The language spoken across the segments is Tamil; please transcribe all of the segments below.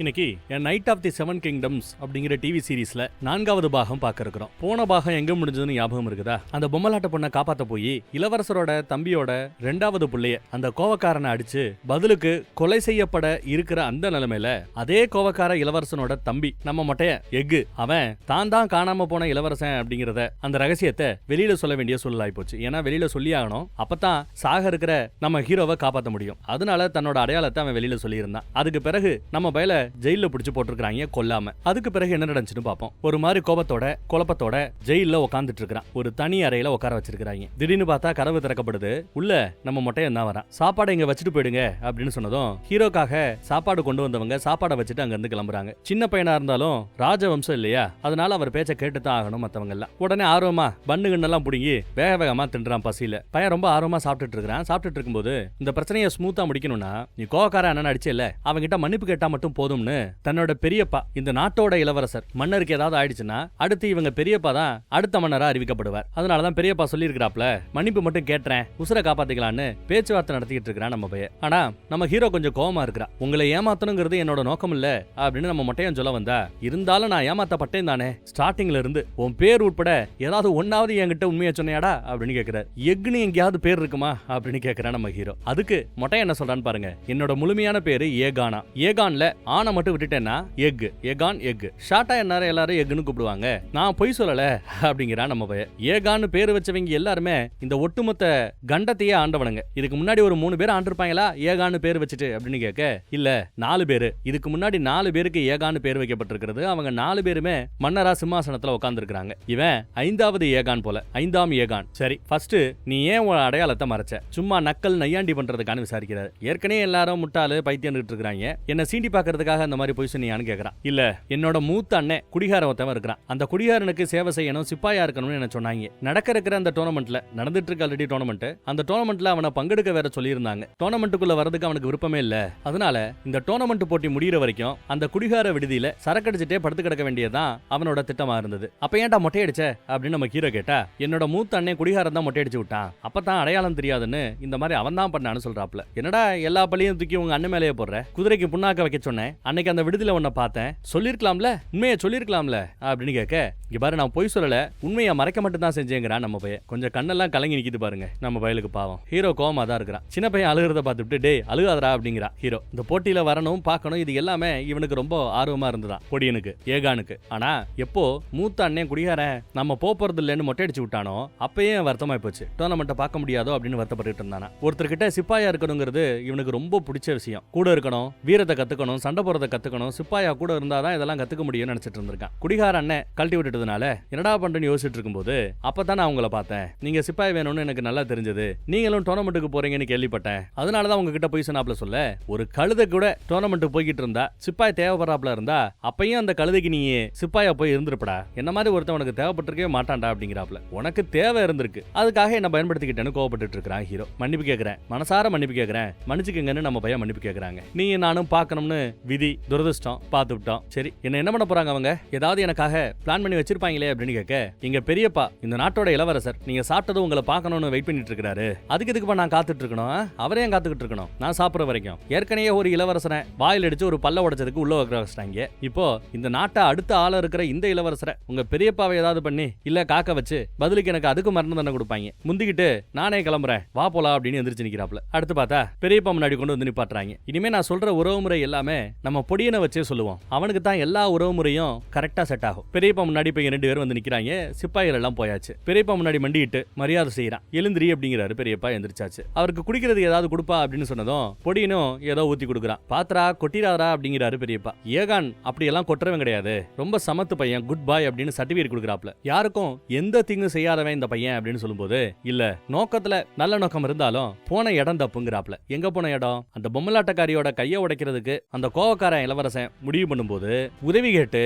இன்னைக்கு என் knight of the seven kingdoms அப்படிங்கிற டிவி சீரீஸ்ல நான்காவது பாகம் பார்க்க இருக்கிறோம் போன பாகம் எங்க முடிஞ்சதுன்னு ஞாபகம் இருக்குதா? அந்த பொம்மலாட்ட பொண்ணை காப்பாத்த போய் இளவரசரோட தம்பியோட ரெண்டாவது புள்ளைய அந்த கோவக்காரனை அடிச்சு பதிலுக்கு கொலை செய்யப்பட இருக்கிற அந்த நிலைமையில அதே கோவக்கார இளவரசனோட தம்பி நம்ம மொட்டைய எக்கு அவன் தான் தான் காணாம போன இளவரசன் அப்படிங்கிறத அந்த ரகசியத்தை வெளியில சொல்ல வேண்டிய சூழலாய் போச்சு. ஏன்னா வெளியில சொல்லி ஆகணும். அப்பதான் சாக இருக்கிற நம்ம ஹீரோவை காப்பாற்ற முடியும். அதனால தன்னோட அடையாளத்தை அவன் வெளியில சொல்லியிருந்தான். அதுக்கு பிறகு நம்ம பயல ஜெயில பிடிச்சு போட்டிருக்காங்க கொல்லாம. அதுக்கு பிறகு என்ன நடந்துச்சுன்னு பார்ப்போம் ஒரு மாதிரி கோபத்தோட குழப்பத்தோட ஜெயில உட்காந்துட்டு இருக்கிறான். ஒரு தனி அறையில உட்கார வச்சிருக்காங்க திடீர்னு பார்த்தா கதவு திறக்கப்படுது. உள்ள நம்ம மொட்டையன் தான் வரான். சாப்பாடை இங்க வச்சுட்டு போயிடுங்க அப்படின்னு சொன்னதும் ஹீரோக்காக சாப்பாடு கொண்டு வந்தவங்க சாப்பாடை வச்சுட்டு அங்க இருந்து கிளம்புறாங்க. சின்ன பையனா இருந்தாலும் ராஜவம்சம் இல்லையா? அதனால அவர் பேச்ச கேட்டு தான் ஆகணும் மத்தவங்க எல்லாம் உடனே ஆர்வமா பண்ணு கண்ணெல்லாம் புடுங்கி வேக வேகமா தின்றான் பசியில. பையன் ரொம்ப ஆர்வமா சாப்பிட்டுட்டு இருக்கிறான். சாப்பிட்டுட்டு இருக்கும்போது இந்த பிரச்சனையை ஸ்மூத்தா முடிக்கணும்னா நீ கோவக்கார அண்ணன் இல்ல அவங்கிட்ட மன்னிப்பு கேட்டா மட்டும் போதும். போதும்னு தன்னோட பெரியப்பா இந்த நாட்டோட இளவரசர் மன்னருக்கு ஏதாவது ஆயிடுச்சுன்னா அடுத்து இவங்க பெரியப்பா தான் அடுத்த மன்னரா அறிவிக்கப்படுவார். அதனாலதான் பெரியப்பா சொல்லியிருக்கிறாப்ல மன்னிப்பு மட்டும் கேட்டுறேன் உசுரை காப்பாத்திக்கலான்னு பேச்சுவார்த்தை நடத்திக்கிட்டு இருக்கிறான் நம்ம பையன். ஆனா நம்ம ஹீரோ கொஞ்சம் கோவமா இருக்கிறா. உங்களை ஏமாத்தணுங்கிறது என்னோட நோக்கம் இல்ல அப்படின்னு நம்ம மொட்டையன் சொல்ல வந்தா இருந்தாலும் நான் ஏமாத்தப்பட்டேன் தானே. ஸ்டார்டிங்ல இருந்து உன் பேர் உட்பட ஏதாவது ஒன்னாவது என்கிட்ட உண்மையை சொன்னையாடா? அப்படின்னு கேக்குறாரு. எக்குன்னு எங்கேயாவது பேர் இருக்குமா? அப்படின்னு கேக்குறான் நம்ம ஹீரோ. அதுக்கு மொட்டை என்ன சொல்றான்னு பாருங்க. என்னோட முழுமையான பேரு ஏகானா. ஏகான்ல ஆனை மட்டும் விட்டுட்டேன்னா எக் ஏகான் எக் ஷார்ட்டா என்னார எல்லாரும் எக்னு கூப்பிடுவாங்க. நான் பொய் சொல்லல அப்படிங்கிறான் நம்ம பையன். ஏகான்னு பேர் வச்சவங்க எல்லாருமே இந்த ஒட்டுமொத்த கண்டத்தையே ஆண்டவனுங்க. இதுக்கு முன்னாடி ஒரு மூணு பேர் ஆண்டிருப்பாங்களா? ஏகான்னு பேர் வச்சுட்டு அப்படின்னு கேட்க இல்ல நாலு பேரு. இதுக்கு முன்னாடி நாலு பேருக்கு ஏகான்னு பேர் வைக்கப்பட்டிருக்கிறது. அவங்க நாலு பேருமே மன்னரா சிம்மாசனத்துல உட்கார்ந்துருக்காங்க இவன் ஐந்தாவது ஏகான் போல. ஐந்தாம் ஏகான். சரி ஃபர்ஸ்ட் நீ ஏன் உன் அடையாளத்தை மறைச்ச? சும்மா நக்கல் நையாண்டி பண்றதுக்கான விசாரிக்கிறாரு. ஏற்கனவே எல்லாரும் முட்டாளு பைத்தியம் இருக்கிறாங்க என்ன சீண்டி எதுக்காக அந்த மாதிரி பொய் சொன்னியான்னு கேட்குறான் இல்ல என்னோட மூத்த அண்ணன் குடிகார ஒருத்தவன் இருக்கிறான். அந்த குடிகாரனுக்கு சேவை செய்யணும் சிப்பாயா இருக்கணும்னு என்ன சொன்னாங்க. நடக்க இருக்கிற அந்த டோர்னமெண்ட்ல நடந்துட்டு இருக்க ஆல்ரெடி டோர்னமெண்ட் அந்த டோர்னமெண்ட்ல அவனை பங்கெடுக்க வேற சொல்லியிருந்தாங்க. டோர்னமெண்ட்டுக்குள்ள வரதுக்கு அவனுக்கு விருப்பமே இல்ல. அதனால இந்த டோர்னமெண்ட் போட்டி முடியிற வரைக்கும் அந்த குடிகார விடுதியில சரக்கடிச்சிட்டே படுத்து கிடக்க வேண்டியதுதான் அவனோட திட்டமா இருந்தது. அப்ப ஏன்டா மொட்டையடிச்ச? அப்படின்னு நம்ம ஹீரோ கேட்டா என்னோட மூத்த அண்ணன் குடிகாரன் தான் மொட்டையடிச்சு விட்டான். அப்பதான் அடையாளம் தெரியாதுன்னு இந்த மாதிரி அவன் தான் பண்ணான்னு சொல்றாப்ல. என்னடா எல்லா பள்ளியும் தூக்கி உங்க அண்ணன் மேலேயே போடுற? குதிரைக்கு புண்ணாக்க வைக்க சொன்னேன். அன்னைக்கு அந்த விடுதியில் உன்னை பார்த்தேன். சொல்லியிருக்கலாம்ல உண்மையை சொல்லிருக்கலாம்ல? அப்படின்னு கேட்க இங்கே பாரு நான் பொய் சொல்லலை. உண்மையை மறைக்க மட்டும் தான் செஞ்சேங்கிறான் நம்ம பையன். கொஞ்சம் கண்ணெல்லாம் கலங்கி நிற்கிது பாருங்க. நம்ம பயலுக்கு பாவம். ஹீரோ கோமா தான் இருக்கிறான். சின்ன பையன் அழுகிறத பார்த்துட்டு டே அழுகாதரா அப்படிங்கிறா ஹீரோ. இந்த போட்டியில் வரணும் பார்க்கணும் இது எல்லாமே இவனுக்கு ரொம்ப ஆர்வமாக இருந்ததான் பொடியனுக்கு ஏகானுக்கு. ஆனால் எப்போ மூத்த அண்ணன் குடிகாரன் நம்ம போகிறது போறது இல்லைன்னு மொட்டை அடிச்சு விட்டானோ அப்பயே வருத்தமாக போச்சு. டோர்னமெண்ட்டை பார்க்க முடியாதோ அப்படின்னு வருத்தப்பட்டு இருந்தானா. ஒருத்தர்கிட்ட சிப்பாயா இருக்கணுங்கிறது இவனுக்கு ரொம்ப பிடிச்ச விஷயம். கூட இருக்கணும் வீரத்தை கத்துக்கணும் சண்டை போகிறத கற்றுக்கணும் சிப்பாயா கூட இருந்தால் தான் இதெல்லாம் கற்றுக்க முடியும்னு நினைச்சிட்டு இருந்திருக்கான். குடிகார அண்ணன் கழட்டி விட்டுட்டதுனால என்னடா பண்றேன்னு யோசிச்சுட்டு இருக்கும்போது அப்பதான் நான் உங்களை பார்த்தேன். நீங்க சிப்பாய் வேணும்னு எனக்கு நல்லா தெரிஞ்சது. நீங்களும் டோர்னமெண்ட்டுக்கு போறீங்கன்னு கேள்விப்பட்டேன். அதனால தான் உங்ககிட்ட போய் சொன்னாப்ல சொல்ல ஒரு கழுதை கூட டோர்னமெண்ட்டுக்கு போய்கிட்டு இருந்தா சிப்பாய் தேவைப்படுறாப்ல இருந்தா அப்பயும் அந்த கழுதைக்கு நீ சிப்பாயா போய் இருந்திருப்படா. என்ன மாதிரி ஒருத்தன் உனக்கு தேவைப்பட்டிருக்கவே மாட்டான்டா அப்படிங்கிறாப்ல உனக்கு தேவை இருந்திருக்கு. அதுக்காக என்ன பயன்படுத்திக்கிட்டேன்னு கோவப்பட்டு இருக்கிறான் ஹீரோ. மன்னிப்பு கேட்கிறேன் மனசார மன்னிப்பு கேட்கிறேன் மன்னிச்சுக்கங்கன்னு நம்ம பையன் மன்னிப்பு கேட்கறாங்க நீ நானும் பார்க்கணும்னு விதி துரதிர்ஷ்டம் பார்த்து விட்டோம் சரி என்ன என்ன பண்ண போறாங்க அவங்க? ஏதாவது எனக்காக பிளான் பண்ணி வச்சிருப்பாங்களே அப்படின்னு கேட்க எங்க பெரியப்பா இந்த நாட்டோட இளவரசர் நீங்க சாப்பிட்டதும் உங்களை பார்க்கணும்னு வெயிட் பண்ணிட்டு இருக்காரு அதுக்கு இதுக்குப்பா நான் காத்துட்டு இருக்கணும் அவரே காத்துக்கிட்டு இருக்கணும்? நான் சாப்பிட்ற வரைக்கும். ஏற்கனவே ஒரு இளவரசரை வாயில் அடிச்சு ஒரு பல்ல உடைச்சதுக்கு உள்ள வைக்கிற வச்சிட்டாங்க. இப்போ இந்த நாட்டை அடுத்த ஆள இருக்கிற இந்த இளவரசரை உங்க பெரியப்பாவை ஏதாவது பண்ணி இல்ல காக்க வச்சு பதிலுக்கு எனக்கு அதுக்கு மரணம் தண்டனை கொடுப்பாங்க. முந்திக்கிட்டு நானே கிளம்புறேன் வா போலாம் அப்படின்னு எந்திரிச்சு நிக்கிறாப்ல அடுத்து பார்த்தா பெரியப்பா முன்னாடி கொண்டு வந்து நிப்பாட்டுறாங்க. இனிமே நான் சொல்ற உறவு முறை எல்லாமே நம்ம நம்ம பொடியனை வச்சே சொல்லுவோம். அவனுக்கு தான் எல்லா உறவு முறையும் கரெக்டாக செட் ஆகும். பெரியப்பா முன்னாடி இப்போ ரெண்டு பேரும் வந்து நிற்கிறாங்க சிப்பாய்கள் எல்லாம் போயாச்சு. பெரியப்பா முன்னாடி மண்டிட்டு மரியாதை செய்கிறான் எழுந்திரி அப்படிங்கிறாரு பெரியப்பா எந்திரிச்சாச்சு. அவருக்கு குடிக்கிறதுக்கு ஏதாவது கொடுப்பா அப்படின்னு சொன்னதும் பொடியனும் ஏதோ ஊற்றி கொடுக்குறான். பாத்திரா கொட்டிராதரா அப்படிங்கிறாரு பெரியப்பா. ஏகான் அப்படியெல்லாம் கொட்டுறவன் கிடையாது. ரொம்ப சமத்து பையன் குட் பாய் அப்படின்னு சர்டிஃபிகேட் கொடுக்குறாப்ல யாருக்கும் எந்த திங்கும் செய்யாதவன் இந்த பையன் அப்படின்னு சொல்லும்போது இல்ல நோக்கத்துல நல்ல நோக்கம் இருந்தாலும் போன இடம் தப்புங்கிறாப்ல எங்க போன இடம்? அந்த பொம்மலாட்டக்காரியோட கையை உடைக்கிறதுக்கு அந்த கோவக்காரன் இளவரசன் முடிவு பண்ணும்போது உதவி கேட்டு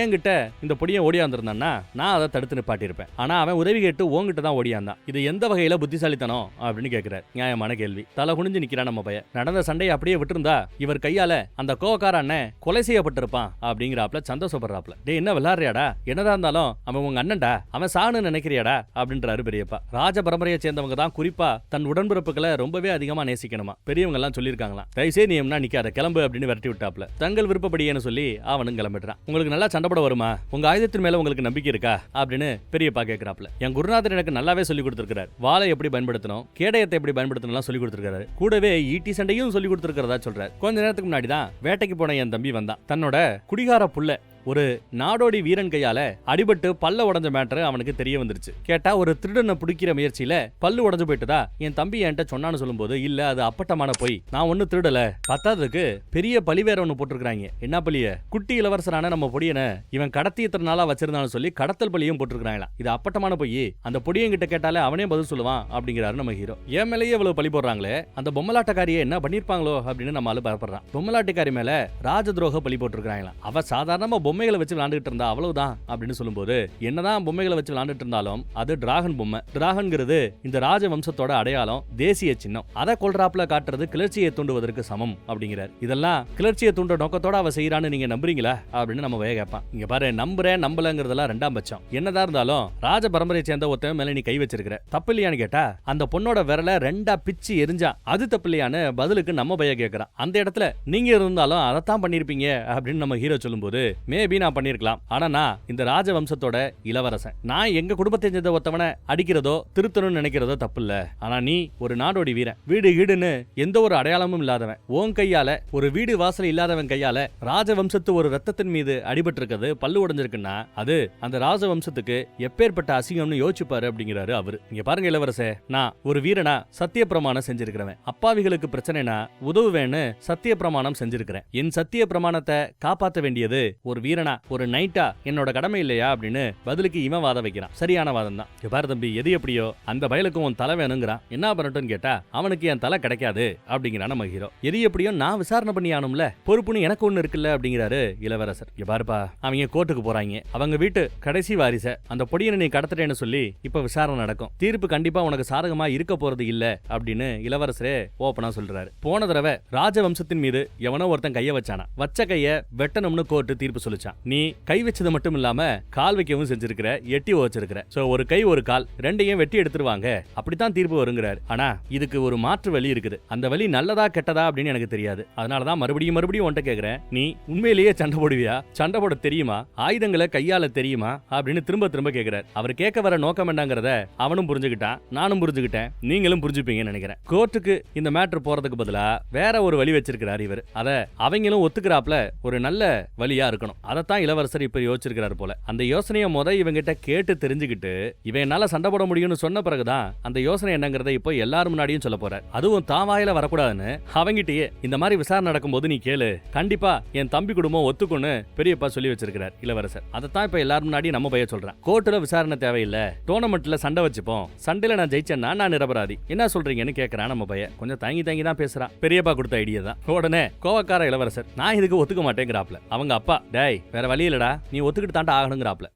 என்கிட்ட இந்த பொடியை ஓடியாந்திருந்தான்னா நான் அதை தடுத்து நிப்பாட்டியிருப்பேன். ஆனால் அவன் உதவி கேட்டு உங்ககிட்ட தான் ஓடியாந்தான். இது எந்த வகையில் புத்திசாலித்தனம் அப்படின்னு கேட்குறாரு நியாயமான கேள்வி. தலை குனிஞ்சு நிற்கிறான் நம்ம பையன். நடந்த சண்டையை அப்படியே விட்டுருந்தா இவர் கையால் அந்த கோவக்கார அண்ணன் கொலை செய்யப்பட்டிருப்பான் அப்படிங்கிறாப்ல சந்தோஷப்படுறாப்ல. டேய் என்ன விளாட்றியாடா என்னதான் இருந்தாலும் அவன் உங்க அண்ணன்டா? அவன் சாணு நினைக்கிறியாடா? அப்படின்றாரு பெரியப்பா. ராஜ பரம்பரையை சேர்ந்தவங்க தான் குறிப்பா தன் உடன்பிறப்புகளை ரொம்பவே அதிகமாக நேசிக்கணுமா? பெரியவங்க எல்லாம் சொல்லியிருக்காங்களாம். தயவுசே நீ நிக்காத கிளம்பு அப்படின்னு விரட்டி விட்டா சொல்றாப்ல தங்கள் விருப்பப்படியேன்னு சொல்லி அவனும் கிளம்பிடுறான். உங்களுக்கு நல்லா சண்டை போட வருமா? உங்க ஆயுதத்தின் மேல உங்களுக்கு நம்பிக்கை இருக்கா? அப்படின்னு பெரியப்பா கேட்கிறாப்ல என் குருநாதர் எனக்கு நல்லாவே சொல்லி கொடுத்திருக்காரு வாழை எப்படி பயன்படுத்தணும்? கேடயத்தை எப்படி பயன்படுத்தணும்லாம் சொல்லி கொடுத்திருக்காரு கூடவே ஈட்டி சண்டையும் சொல்லி கொடுத்திருக்கிறதா சொல்றாரு. கொஞ்ச நேரத்துக்கு முன்னாடி தான் வேட்டைக்கு போன என் தம்பி வந்தான். தன்னோட குடிகார புள்ள ஒரு நாடோடி வீரன் கையால அடிபட்டு பல்ல உடஞ்ச மேட்டர் அவனுக்கு தெரிய வந்துருச்சு. கேட்டா ஒரு திருடனை பிடிக்கிற முயற்சியில பல்லு உடஞ்சு போயிட்டதா? என் தம்பி என்கிட்ட சொன்னான்னு சொல்லும்போது இல்ல அது அப்பட்டமான பொய். நான் ஒன்னும் திருடல. பத்தாததுக்கு பெரிய பழி வேற ஒன்னு போட்டிருக்காங்க என்ன பழிய? குட்டி இளவரசரான நம்ம பொடியனை இவன் கடத்தி இத்தனை நாளா வச்சிருந்தான்னு சொல்லி கடத்தல் பழியும் போட்டிருக்காங்களா இது அப்பட்டமான பொய். அந்த பொடியன் கிட்ட கேட்டாலே அவனே பதில் சொல்லுவான் அப்படிங்கிறாரு நம்ம ஹீரோ என் மேலேயே இவ்வளவு பழி போடுறாங்களே அந்த பொம்மலாட்டக்காரியை என்ன பண்ணிருப்பாங்களோ? அப்படின்னு நம்ம ஆளு பயப்படுறான். பொம்மலாட்டக்காரி மேல ராஜ துரோக பழி போட்டிருக்காங்களா அவ சாதாரணமா பொம்மைகளை வச்சு விளையாண்டுட்டு இருந்தா அவ்வளவுதான் அப்படின்னு சொல்லும்போது என்னதான் பொம்மைகளை வச்சு விளையாண்டுட்டு இருந்தாலும் அது டிராகன் பொம்மை. டிராகன்கிறது இந்த ராஜ வம்சத்தோட அடையாளம் தேசிய சின்னம். அதை கொல்றாப்புல காட்டுறது கிளர்ச்சியை தூண்டுவதற்கு சமம் அப்படிங்கிறார். இதெல்லாம் கிளர்ச்சியை தூண்ட நோக்கத்தோட அவ செய்யறான்னு நீங்க நம்புறீங்களா அப்படின்னு நம்ம வய கேட்பான். இங்க பாரு நம்புறேன் நம்பலங்கிறதெல்லாம் ரெண்டாம் பட்சம். என்னதான் இருந்தாலும் ராஜ பரம்பரையை சேர்ந்த ஒருத்தன் மேல நீ கை வச்சிருக்கிற. தப்பு இல்லையான்னு கேட்டா அந்த பொண்ணோட விரல ரெண்டா பிச்சு எரிஞ்சா அது தப்பு இல்லையான்னு பதிலுக்கு நம்ம பைய கேட்கிறான். அந்த இடத்துல நீங்க இருந்தாலும் அதைத்தான் பண்ணிருப்பீங்க அப்படின்னு நம்ம ஹீரோ சொல்லும்போது மே மேபி நான் பண்ணிருக்கலாம். ஆனா நான் இந்த ராஜவம்சத்தோட இளவரசன். நான் எங்க குடும்பத்தை சேர்ந்த ஒருத்தவனை அடிக்கிறதோ திருத்தணும்னு நினைக்கிறதோ தப்பு இல்ல ஆனா நீ ஒரு நாடோடி வீரன். வீடு ஈடுன்னு எந்த ஒரு அடையாளமும் இல்லாதவன். ஓன் கையால ஒரு வீடு வாசல் இல்லாதவன் கையால ராஜவம்சத்து ஒரு ரத்தத்தின் மீது அடிபட்டு இருக்கிறது பல்லு உடஞ்சிருக்குன்னா அது அந்த ராஜவம்சத்துக்கு எப்பேற்பட்ட அசிங்கம்னு யோசிச்சுப்பாரு அப்படிங்கிறாரு அவரு. இங்க பாருங்க இளவரசே நான் ஒரு வீரனா சத்திய பிரமாணம் செஞ்சிருக்கிறவன். அப்பாவிகளுக்கு பிரச்சனைனா உதவுவேன்னு சத்திய பிரமாணம் செஞ்சிருக்கிறேன். என் சத்திய பிரமாணத்தை காப்பாற்ற வேண்டியது ஒரு வீர வீரனா ஒரு நைட்டா என்னோட கடமை இல்லையா அப்படின்னு பதிலுக்கு இவன் வாத வைக்கிறான். சரியான வாதம் தான் பாரு தம்பி எது எப்படியோ அந்த பயலுக்கும் உன் தலை வேணுங்கிறான். என்ன பண்ணட்டும்னு கேட்டா அவனுக்கு என் தலை கிடைக்காது அப்படிங்கிறான் நம்ம ஹீரோ எது எப்படியோ நான் விசாரணை பண்ணி ஆனும்ல பொறுப்புன்னு எனக்கு ஒண்ணு இருக்குல்ல அப்படிங்கிறாரு இளவரசர். இங்க பாருப்பா அவங்க கோர்ட்டுக்கு போறாங்க. அவங்க வீட்டு கடைசி வாரிச. அந்த பொடியனை நீ கடத்துறேன்னு சொல்லி இப்ப விசாரணை நடக்கும். தீர்ப்பு கண்டிப்பா உனக்கு சாதகமா இருக்க போறது இல்ல அப்படின்னு இளவரசரே ஓப்பனா சொல்றாரு. போன தடவை ராஜவம்சத்தின் மீது எவனோ ஒருத்தன் கைய வச்சானா. வச்ச கைய வெட்டணும்னு கோர்ட்டு தீர்ப்பு ஆரம்பிச்சான் நீ கை வச்சது மட்டும் இல்லாம கால் வைக்கவும் செஞ்சிருக்கிற எட்டி வச்சிருக்கிற சோ ஒரு கை ஒரு கால் ரெண்டையும் வெட்டி எடுத்துருவாங்க. அப்படித்தான் தீர்ப்பு வருங்கிறாரு. ஆனா இதுக்கு ஒரு மாற்று வழி இருக்குது. அந்த வழி நல்லதா கெட்டதா அப்படின்னு எனக்கு தெரியாது. அதனாலதான் மறுபடியும் மறுபடியும் உன்ட்ட கேக்குறேன். நீ உண்மையிலேயே சண்டை போடுவியா? சண்டை போட தெரியுமா? ஆயுதங்களை கையால தெரியுமா? அப்படின்னு திரும்ப திரும்ப கேக்குறாரு. அவர் கேட்க வர நோக்கம் என்னங்கிறத அவனும் புரிஞ்சுக்கிட்டான். நானும் புரிஞ்சுக்கிட்டேன். நீங்களும் புரிஞ்சுப்பீங்கன்னு நினைக்கிறேன். கோர்ட்டுக்கு இந்த மேட்ரு போறதுக்கு பதிலா வேற ஒரு வழி வச்சிருக்கிறார் இவர். அத அவங்களும் ஒத்துக்கிறாப்ல ஒரு நல்ல வழியா இருக்கணும். அதைத்தான் இளவரசர் இப்போ யோசிச்சிருக்கிறார் போல. அந்த யோசனையை முத இவங்கிட்ட கேட்டு தெரிஞ்சுக்கிட்டு இவன் என்னால் சண்டை போட முடியும்னு சொன்ன பிறகுதான் அந்த யோசனை என்னங்கிறத இப்போ எல்லாரும் முன்னாடியும் சொல்ல போறார். அதுவும் தான் வாயில வரக்கூடாதுன்னு அவங்கிட்டயே இந்த மாதிரி விசாரணை நடக்கும்போது நீ கேளு. கண்டிப்பா என் தம்பி குடும்பம் ஒத்துக்குன்னு பெரியப்பா சொல்லி வச்சிருக்கிறார் இளவரசர். அதைத்தான் இப்ப எல்லாரும் முன்னாடி நம்ம பைய சொல்றேன். கோர்ட்டில் விசாரணை தேவையில்லை. டோர்னமெண்ட்ல சண்டை வச்சுப்போம். சண்டையில நான் ஜெயிச்சேன்னா நான் நிரபராதி. என்ன சொல்றீங்கன்னு கேட்கறான் நம்ம பையன் கொஞ்சம் தங்கி தங்கி தான் பேசுறான். பெரியப்பா கொடுத்த ஐடியா தான். உடனே கோவக்கார இளவரசர் நான் இதுக்கு ஒத்துக்க மாட்டேங்கிறாப்ல. அவங்க அப்பா டேய் வேற வழி இல்லடா. நீ ஒத்துக்கிட்டு தாண்டா ஆகணுங்கிறாப்ல.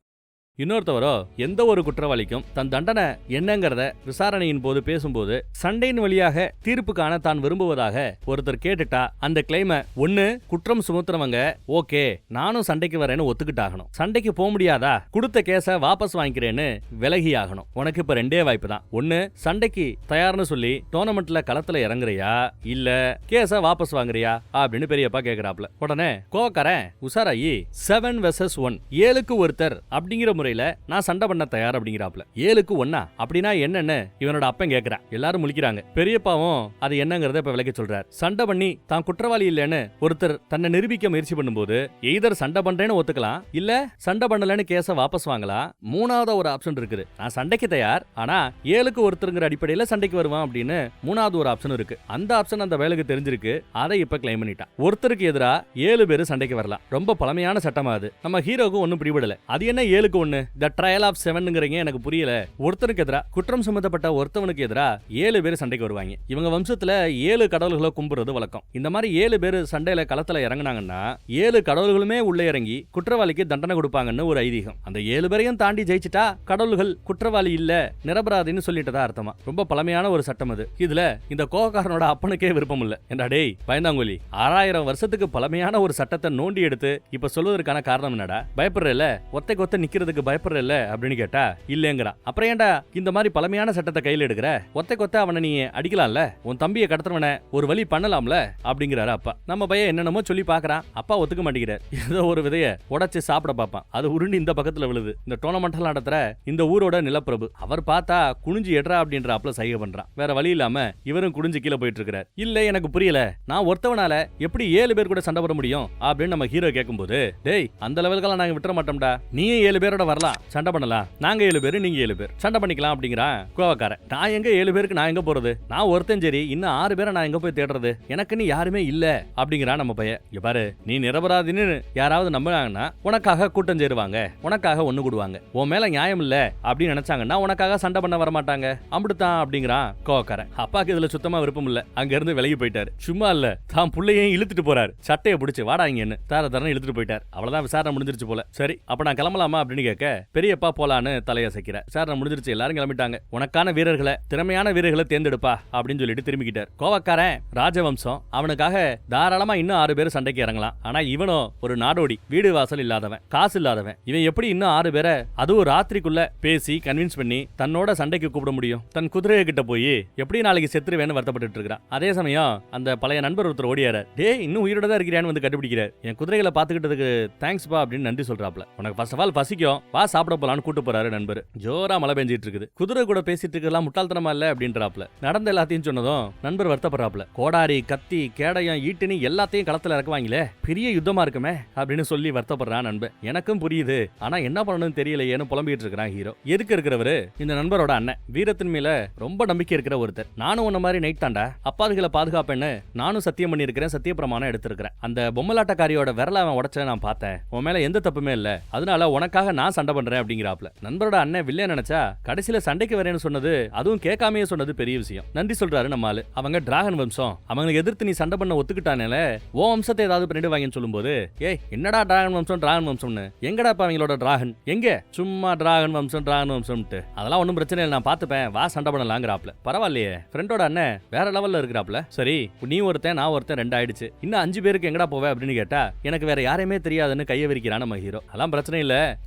இன்னொருத்தவரோ எந்த ஒரு குற்றவாளிக்கும் தன் தண்டனை என்னங்கிறத விசாரணையின் போது பேசும்போது சண்டையின் வழியாக தீர்ப்பு காண தான் விரும்புவதாக ஒருத்தர் கேட்டுட்டா அந்த கிளைம ஒன்னு குற்றம் சுமத்துறவங்க ஓகே நானும் சண்டைக்கு வரேன்னு ஒத்துக்கிட்டாகணும். சண்டைக்கு போக முடியாதா? கொடுத்த கேஸ வாபஸ் வாங்கிக்கிறேன்னு விலகி ஆகணும் உனக்கு இப்ப ரெண்டே வாய்ப்பு தான். ஒன்னு சண்டைக்கு தயார்னு சொல்லி டோர்னமெண்ட்ல களத்துல இறங்குறியா? இல்ல கேஸ வாபஸ் வாங்குறியா? அப்படின்னு பெரியப்பா கேக்குறாப்ல உடனே கோவக்காரன் உசாராயி செவன் வெர்சஸ் ஒன் ஏழுக்கு ஒருத்தர் அப்படிங்கிற முறையில நான் சண்டை பண்ண தயார் அப்படிங்கிறாப்ல ஏழுக்கு ஒன்னா அப்படின்னா என்னன்னு இவனோட அப்பன் கேக்குறான். எல்லாரும் முழிக்கிறாங்க. பெரியப்பாவும் அது என்னங்கறத இப்ப விளக்கி சொல்றார். சண்டை பண்ணி தான் குற்றவாளி இல்லைன்னு ஒருத்தர் தன்னை நிரூபிக்க முயற்சி பண்ணும்போது எய்தர் சண்டை பண்றேன்னு ஒத்துக்கலாம் இல்ல சண்டை பண்ணலன்னு கேஸ வாபஸ் வாங்கலாம் மூணாவது ஒரு ஆப்ஷன் இருக்குது. நான் சண்டைக்கு தயார் ஆனா ஏழுக்கு ஒருத்தருங்கிற அடிப்படையில சண்டைக்கு வருவான் அப்படின்னு மூணாவது ஒரு ஆப்ஷன் இருக்கு. அந்த ஆப்ஷன் அந்த வேலைக்கு தெரிஞ்சிருக்கு. அதை இப்ப கிளைம் பண்ணிட்டான். ஒருத்தருக்கு எதிரா ஏழு பேர் சண்டைக்கு வரலாம். ரொம்ப பழமையான சட்டமா அது. நம்ம ஹீரோக்கு ஒன்னும் பிடிபடல. அது என்ன ஏழுக்கு ஒண்ணு த ட்ரையல் ஆஃப் செவன்ங்கிறீங்க எனக்கு புரியல. ஒருத்தருக்கு எதிரா குற்றம் சுமத்தப்பட்ட ஒருத்தவனுக்கு எதிரா ஏழு பேர் சண்டைக்கு வருவாங்க. இவங்க வம்சத்துல ஏழு கடவுள்களை கும்பிடுறது வழக்கம். இந்த மாதிரி ஏழு பேர் சண்டையில களத்துல இறங்குனாங்கன்னா ஏழு கடவுள்களுமே உள்ள இறங்கி குற்றவாளிக்கு தண்டனை கொடுப்பாங்கன்னு ஒரு ஐதீகம். அந்த ஏழு பேரையும் தாண்டி ஜெயிச்சிட்டா கடவுள்கள் குற்றவாளி இல்ல நிரபராதின்னு சொல்லிட்டதா அர்த்தமா? ரொம்ப பழமையான ஒரு சட்டம் அது. இதுல இந்த கோகாரனோட அப்பனுக்கே விருப்பம் இல்ல. என்றா டேய் பயந்தாங்கோலி ஆறாயிரம் வருஷத்துக்கு பழமையான ஒரு சட்டத்தை நோண்டி எடுத்து இப்ப சொல்வதற்கான காரணம் என்னடா? பயப்படுறல ஒத்தை கொத்த நிக்கிறதுக்கு பயப்படுறல்ல அப்படின்னு கேட்டா இல்லங்கிறான் அப்புறம் ஏன்டா இந்த மாதிரி பழமையான சட்டத்தை கையில் எடுக்கிற? ஒத்தை கொத்த அவனை நீ அடிக்கலாம்ல? உன் தம்பியை கடத்துறவனை ஒரு வழி பண்ணலாம்ல? அப்படிங்கிறாரு அப்பா. நம்ம பையன் என்னென்னமோ சொல்லி பார்க்கறான் அப்பா ஒத்துக்க மாட்டேங்கிறார். ஏதோ ஒரு விதைய உடச்சு சாப்பிட பார்ப்பான். அது உருண்டு இந்த பக்கத்துல விழுது. இந்த டோர்னமெண்ட்லாம் நடத்துற இந்த ஊரோட நிலப்பிரபு. அவர் பார்த்தா குனிஞ்சு எட்ரா அப்படின்றாப்ல சைகை பண்றான். வேற வழி இல்லாம இவரும் குனிஞ்சு கீழே போயிட்டு இருக்கிறார் இல்ல எனக்கு புரியல. நான் ஒருத்தவனால எப்படி ஏழு பேர் கூட சண்டை போட முடியும்? அப்படின்னு நம்ம ஹீரோ கேட்கும்போது டேய் அந்த லெவலுக்கெல்லாம் நாங்க விட்டுற மாட்டோம்டா. நீயும் ஏழு பேரோட வரலாம் சண்டை பண்ணலாம் நாங்க ஏழு பேர் நீங்க ஏழு பேர். சண்டை பண்ணிக்கலாம் அப்படிங்கிறான் கோவக்காரன். நான் எங்க ஏழு பேருக்கு நான் எங்க போறது? நான் ஒருத்தன் சரி இன்னும் ஆறு பேரை நான் எங்க போய் தேடுறது? எனக்குன்னு யாருமே இல்ல அப்படிங்கிறான் நம்ம பையன். இங்க பாரு நீ நிரபராதின்னு யாராவது நம்புனாங்கன்னா உனக்காக கூட்டம் சேருவாங்க. உனக்காக ஒண்ணு கூடுவாங்க. உன் மேல நியாயம் இல்ல அப்படின்னு நினைச்சாங்கன்னா உனக்காக சண்டை பண்ண வர மாட்டாங்க அப்படித்தான் அப்படிங்கிறான் கோவக்காரன். அப்பாக்கு இதுல சுத்தமா விருப்பம் இல்ல. அங்க இருந்து விலகி போயிட்டாரு. சும்மா இல்ல தான் பிள்ளையையும் இழுத்துட்டு போறாரு. சட்டையை பிடிச்சு வாடா இங்கன்னு. தார தரன்னு இழுத்துட்டு போயிட்டார். அவ்வளவுதான் விசாரணை முடிஞ்சிருச்சு போல. சரி அப்ப நான் கிளம்பலாமா அப்படின்னு கேட்க பெரியப்பா போலான்னு தலையசைக்கிற. நான் முடிஞ்சிருச்சு. எல்லாரும் கிளம்பிட்டாங்க. உனக்கான வீரர்களை திறமையான வீரர்களை தேர்ந்தெடுப்பா அப்படின்னு சொல்லிட்டு திரும்பிக்கிட்டார். கோவக்காரன் ராஜவம்சம். அவனுக்காக தாராளமா இன்னும் ஆறு பேர் சண்டைக்கு இறங்கலாம். ஆனா இவனும் ஒரு நாடோடி. வீடு வாசல் இல்லாதவன் காசு இல்லாதவன். இவன் எப்படி இன்னும் ஆறு பேரை அதுவும் ராத்திரிக்குள்ள பேசி கன்வின்ஸ் பண்ணி தன்னோட சண்டைக்கு கூப்பிட முடியும்? தன் குதிரையை கிட்ட போய் எப்படி நாளைக்கு செத்துருவேன்னு வருத்தப்பட்டு இருக்கிறான். அதே சமயம் அந்த பழைய நண்பர் ஒருத்தர் ஓடியாரு. டேய் இன்னும் உயிரோட தான் இருக்கிறியான்னு வந்து கண்டுபிடிக்கிறார். என் குதிரைகளை பாத்துக்கிட்டதுக்கு தேங்க்ஸ்பா அப்படின்னு நன்றி சொல்றாப்ல. உனக்கு ஃபர்ஸ்ட் ஆஃப் ஆல் பசிக்கும். வா சாப்பிட போலான்னு கூட்டு போறாரு நண்பர். ஜோரா மழை பெஞ்சிட்டு இருக்குது குதிரை கூட பேசிட்டு இருக்கலாம் முட்டாள்தனமா இல்ல அப்படின்றாப்ல. நடந்த எல்லாத்தையும் சொன்னதும் நண்பர் வருத்தப்படுறாப்ல. கோடாரி கத்தி கேடயம் ஈட்டினி எல்லாத்தையும் களத்துல இறக்குவாங்களே. பெரிய யுத்தமா இருக்குமே அப்படின்னு சொல்லி வருத்தப்படுறான் நண்பன். எனக்கும் புரியுது. ஆனா என்ன பண்ணணும்னு தெரியலையேன்னு புலம்பிட்டு இருக்கிறான் ஹீரோ. எதுக்கு இருக்கிறவரு? இந்த நண்பரோட அண்ணன். வீரத்தின் மேல ரொம்ப நம்பிக்கை இருக்கிற ஒருத்தர். நானும் உன்ன மாதிரி நைட் தாண்டா அப்பாதுகளை பாதுகாப்பேன்னு நானும் சத்தியம் பண்ணியிருக்கிறேன் சத்திய பிரமாணம் எடுத்திருக்கிறேன். அந்த பொம்மலாட்டக்காரியோட விரல அவன் உடச்ச நான் பார்த்தேன். உன் மேல எந்த தப்புமே இல்ல. அதனால உனக்காக நான் சண்டை பண்ணுறேன் அப்படிங்கிறாப்ல. நண்பரோட அண்ணன் வில்லே நினைச்சா கடைசியில சண்டைக்கு வரேன்னு சொன்னது அதுவும் கேட்காமயே சொன்னது பெரிய விஷயம். நன்றி சொல்றாரு நம்ம ஆளு. அவங்க டிராகன் வம்சம். அவங்களுக்கு எதிர்த்து நீ சண்டை பண்ண ஒத்துக்கிட்டானேல ஓ வம்சத்தை ஏதாவது பண்ணிடுவாங்கன்னு சொல்லும்போது ஏய் என்னடா டிராகன் வம்சம் டிராகன் வம்சம்னு? எங்கடா இப்போ அவங்களோட டிராகன்? எங்க? சும்மா டிராகன் வம்சம் டிராகன் வம்சம்ட்டு அதெல்லாம் ஒன்றும் பிரச்சனை இல்லை நான் பார்த்துப்பேன். வா சண்டை பண்ணலாங்கிறாப்ல. பரவாயில்லையே. ஃப்ரெண்டோட அண்ணன் வேற லெவல்ல இருக்கிறாப்ல. சரி நீ ஒருத்தன் நான் ஒருத்தன் ரெண்டு ஆயிடுச்சு. இன்னும் அஞ்சு பேருக்கு எங்கடா போவேன் அப்படின்னு கேட்டா எனக்கு வேற யாரையுமே தெரியாதுன்னு கையை விரிக்கிறான் நம்ம ஹீரோ அதெல்லாம் பிரச்சனை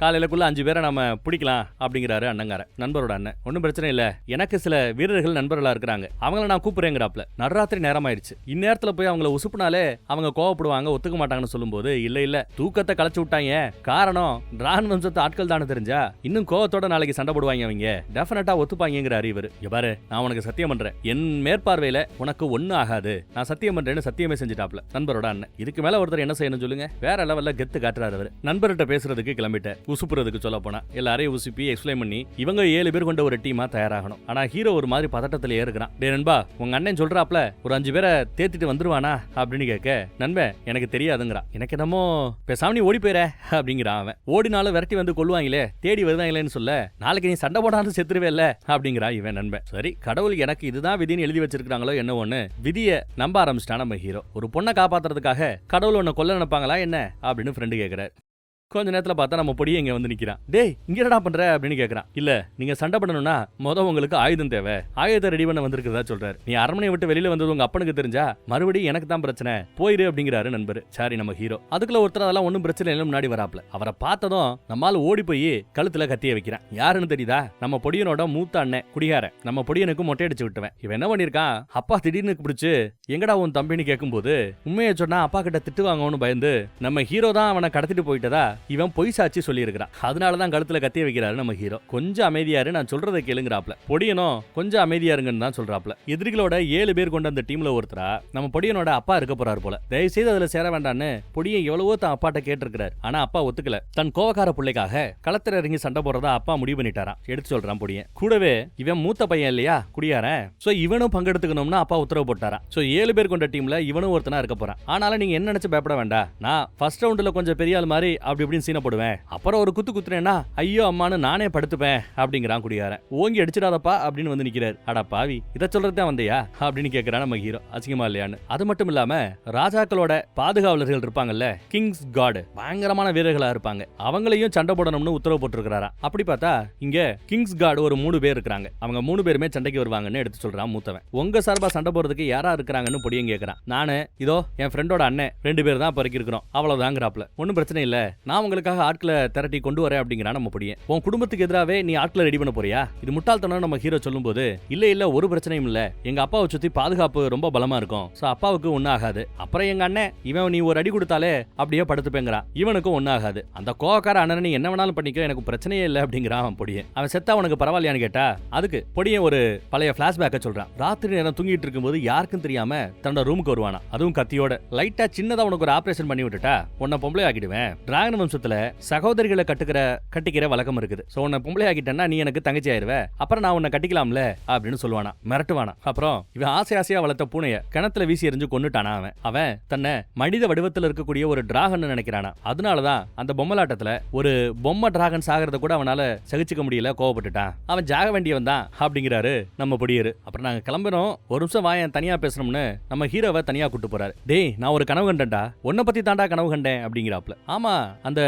காலையில காலையிலக்குள்ள அஞ்சு பேரை நம்ம பிடிக்கலாம் அப்படிங்கிறாரு அண்ணங்கார நண்பரோட அண்ணன். ஒன்றும் பிரச்சனை இல்ல. எனக்கு சில வீரர்கள் நண்பர்களா இருக்கிறாங்க. அவங்கள நான் கூப்பிட்றேங்கிறாப்ல. நடுராத்திரி நேரம் ஆயிடுச்சு இந்நேரத்துல போய் அவங்கள உசுப்புனாலே அவங்க கோவப்படுவாங்க ஒத்துக்க மாட்டாங்கன்னு சொல்லும்போது இல்ல இல்ல. தூக்கத்தை களைச்சு விட்டாங்க. காரணம் டிராகன் வம்சத்து ஆட்கள் தானே தெரிஞ்சா? இன்னும் கோவத்தோட நாளைக்கு சண்டை போடுவாங்க அவங்க. டெஃபினட்டா ஒத்துப்பாங்கிறாரு இவர். இங்க நான் உனக்கு சத்தியம் பண்றேன். என் மேற்பார்வையில உனக்கு ஒண்ணு ஆகாது. நான் சத்தியம் பண்றேன்னு சத்தியமே செஞ்சுட்டாப்ல. நண்பரோட அண்ணன். இதுக்கு மேல ஒருத்தர் என்ன செய்யணும் சொல்லுங்க? வேற லெவல்ல கெத்து காட்டுறாரு அவர். நண்பர்கிட்ட பேசுறதுக்கு கிளம்பிட்டேன். உசுப்புறதுக்கு சொல்ல போனா. எல்லாரையும் உசுப்பி எக்ஸ்பிளைன் பண்ணி இவங்க ஏழு பேர் கொண்ட ஒரு டீமா தயாராகணும். ஆனா ஹீரோ ஒரு மாதிரி பதட்டத்துல இருக்கிறான் டே நண்பா உங்க அண்ணன் சொல்றாப்ல ஒரு அஞ்சு பேரை தேத்திட்டு வந்துருவானா? அப்படின்னு கேட்க நண்பன் எனக்கு தெரியாதுங்கிறான். எனக்கு என்னமோ பேசாம நீ ஓடி போயிற அப்படிங்கிறான் அவன். ஓடினாலும் விரட்டி வந்து கொள்வாங்களே தேடி வருவாங்களேன்னு சொல்ல நாளைக்கு நீ சண்டை போடாது செத்துருவே இல்ல அப்படிங்கிறான் இவன் நண்பன். சரி கடவுள் எனக்கு இதுதான் விதின்னு எழுதி வச்சிருக்காங்களோ என்ன ஒன்று விதியை நம்ப ஆரம்பிச்சிட்டான் நம்ம ஹீரோ ஒரு பொண்ணை காப்பாத்துறதுக்காக கடவுள் உன்னை கொல்ல நினைப்பாங்களா என்ன? அப்படின்னு ஃப்ரெண்டு கேக்குறாரு கொஞ்ச நேரத்துல பார்த்தா நம்ம பொடியை இங்கே வந்து நிற்கிறான் டேய் இங்கே என்னடா பண்ற? அப்படின்னு கேட்குறான் இல்ல நீங்க சண்டை பண்ணணும்னா மொதல் உங்களுக்கு ஆயுதம் தேவை. ஆயுதத்தை ரெடி பண்ண வந்திருக்கிறதா சொல்றாரு. நீ அரண்மனை விட்டு வெளியில வந்தது உங்கள் அப்பனுக்கு தெரிஞ்சா மறுபடியும் எனக்கு தான் பிரச்சனை. போயிரு அப்படிங்கிறாரு நண்பர். சாரி நம்ம ஹீரோ அதுக்குள்ள ஒருத்தர் அதெல்லாம் ஒன்றும் பிரச்சனை இல்லை முன்னாடி வராப்ல. அவரை பார்த்ததும் நம்மால் ஓடி போய் கழுத்துல கத்திய வைக்கிறான். யாருன்னு தெரியுதா? நம்ம பொடியனோட மூத்த அண்ணன் குடிகார நம்ம பொடியனுக்கு மொட்டை அடிச்சு விட்டுவேன் இவன் என்ன பண்ணிருக்கான்? அப்பா திடீர்னு பிடிச்சு எங்கடா உன் தம்பின்னு கேட்கும்போது உண்மையை சொன்னா அப்பா கிட்ட திட்டு வாங்கணும்னு பயந்து நம்ம ஹீரோ தான் அவனை கடத்திட்டு போயிட்டதா? இவன் பொய் சாட்சி சொல்லியிருக்கிறான். அதனால தான் கழுத்துல கத்திய வைக்கிறாரு நம்ம ஹீரோ. கொஞ்சம் அமைதியாரு நான் சொல்றதை கேளுங்கிறாப்ல. பொடியனும் கொஞ்சம் அமைதியாருங்கன்னு தான் சொல்றாப்ல. எதிரிகளோட ஏழு பேர் கொண்ட அந்த டீம்ல ஒருத்தரா நம்ம பொடியனோட அப்பா இருக்க போறாரு போல. தயவு செய்து அதுல சேர வேண்டான்னு பொடியன் எவ்வளவோ தான் அப்பாட்ட கேட்டிருக்கிறார். ஆனா அப்பா ஒத்துக்கல. தன் கோவக்கார பிள்ளைக்காக களத்துல இறங்கி சண்டை போடுறதா அப்பா முடிவு பண்ணிட்டாராம். எடுத்து சொல்றான் பொடியன். கூடவே இவன் மூத்த பையன் இல்லையா குடியாரன்? சோ இவனும் பங்கெடுத்துக்கணும்னு அப்பா உத்தரவு போட்டாரான் சோ ஏழு பேர் கொண்ட டீம்ல இவனும் ஒருத்தனா இருக்க போறான். ஆனாலும் நீங்க என்ன நினைச்சு பயப்பட வேண்டாம். நான் ஃபர்ஸ்ட் ரவுண்ட்ல கொஞ்சம் பெரிய ஆள் மாதிரி அப்படி இப்படின்னு சீன போடுவேன். அப்புறம் ஒரு குத்து குத்துறேன்னா ஐயோ அம்மான்னு நானே படுத்துப்பேன் அப்படிங்கிறான் குடியாரன் ஓங்கி அடிச்சிடாதப்பா அப்படின்னு வந்து நிக்கிறாரு. அடா பாவி இதை சொல்றதுதான் வந்தியா? அப்படின்னு கேக்குறான் நம்ம ஹீரோ. அசிங்கமா இல்லையான்னு. அது மட்டும் இல்லாம ராஜாக்களோட பாதுகாவலர்கள் இருப்பாங்கல்ல கிங்ஸ் காடு பயங்கரமான வீரர்களா இருப்பாங்க. அவங்களையும் சண்டை போடணும்னு உத்தரவு போட்டிருக்கிறாரா? அப்படி பார்த்தா இங்க கிங்ஸ் காடு ஒரு மூணு பேர் இருக்கிறாங்க. அவங்க மூணு பேருமே சண்டைக்கு வருவாங்கன்னு எடுத்து சொல்றான் மூத்தவன். உங்க சார்பா சண்டை போடுறதுக்கு யாரா இருக்கிறாங்கன்னு பொடியும் கேக்குறான். நானு இதோ என் ஃப்ரெண்டோட அண்ணன் ரெண்டு பேர் தான் பறிக்கிறோம் அவ்வளவுதாங்கிறாப்ல. ஒன்றும் பிரச்சனை இல்ல. நான் நான் உங்களுக்காக ஆட்களை திரட்டி கொண்டு வரேன் அப்படிங்கிறான் நம்ம பொடியன். உன் குடும்பத்துக்கு எதிராகவே நீ ஆட்களை ரெடி பண்ண போறியா? இது முட்டாள்தனம் நம்ம ஹீரோ சொல்லும்போது இல்ல இல்ல ஒரு பிரச்சனையும் இல்ல. எங்க அப்பாவை சுத்தி பாதுகாப்பு ரொம்ப பலமா இருக்கும். சோ அப்பாவுக்கு ஒன்னும் ஆகாது. அப்புறம் எங்க அண்ணன் இவன் நீ ஒரு அடி கொடுத்தாலே அப்படியே படுத்துப்பேங்கிறான். இவனுக்கும் ஒன்னும் ஆகாது. அந்த கோவக்கார அண்ணன் நீ என்ன வேணாலும் பண்ணிக்க எனக்கு பிரச்சனையே இல்லை அப்படிங்கிறான் அவன் பொடியன். அவன் செத்தா உனக்கு பரவாயில்லையான்னு கேட்டா அதுக்கு பொடியன் ஒரு பழைய பிளாஷ்பேக்கை சொல்றான். ராத்திரி நேரம் தூங்கிட்டு இருக்கும்போது யாருக்கும் தெரியாம தன்னோட ரூமுக்கு வருவானா அதுவும் கத்தியோட. லைட்டா சின்னதா உனக்கு ஒரு ஆபரேஷன் பண்ணி விட்டுட்டா உன்னை பொம்பளை ஆக்கிடுவேன் டிராகன் வம்சத்துல சகோதரிகளை கட்டுக்கிற கட்டிக்கிற வழக்கம் இருக்குது. சோ உன்னை பொம்பளை ஆக்கிட்டேன்னா நீ எனக்கு தங்கச்சி ஆயிருவ. அப்புறம் நான் உன்னை கட்டிக்கலாம்ல அப்படின்னு சொல்லுவானா. மிரட்டுவானா. அப்புறம் இவன் ஆசை ஆசையா வளர்த்த பூனைய கிணத்துல வீசி எறிஞ்சு கொண்டுட்டானா அவன். அவன் தன்னை மனித வடிவத்தில் இருக்கக்கூடிய ஒரு டிராகன் நினைக்கிறானா. அதனாலதான் அந்த பொம்மலாட்டத்துல ஒரு பொம்மை டிராகன் சாகிறத கூட அவனால சகிச்சுக்க முடியல கோவப்பட்டுட்டான். அவன் ஜாக வேண்டியவன் தான் அப்படிங்கிறாரு நம்ம பொடியரு அப்புறம் நாங்க கிளம்புறோம். ஒரு நிமிஷம் வாயன் தனியா பேசணும்னு நம்ம ஹீரோவை தனியா கூட்டு போறாரு. டேய் நான் ஒரு கனவு கண்டேன்டா. உன்னை பத்தி தாண்டா கனவு கண்டேன் அப்படிங்கிறாப்ல ஆமா அந்த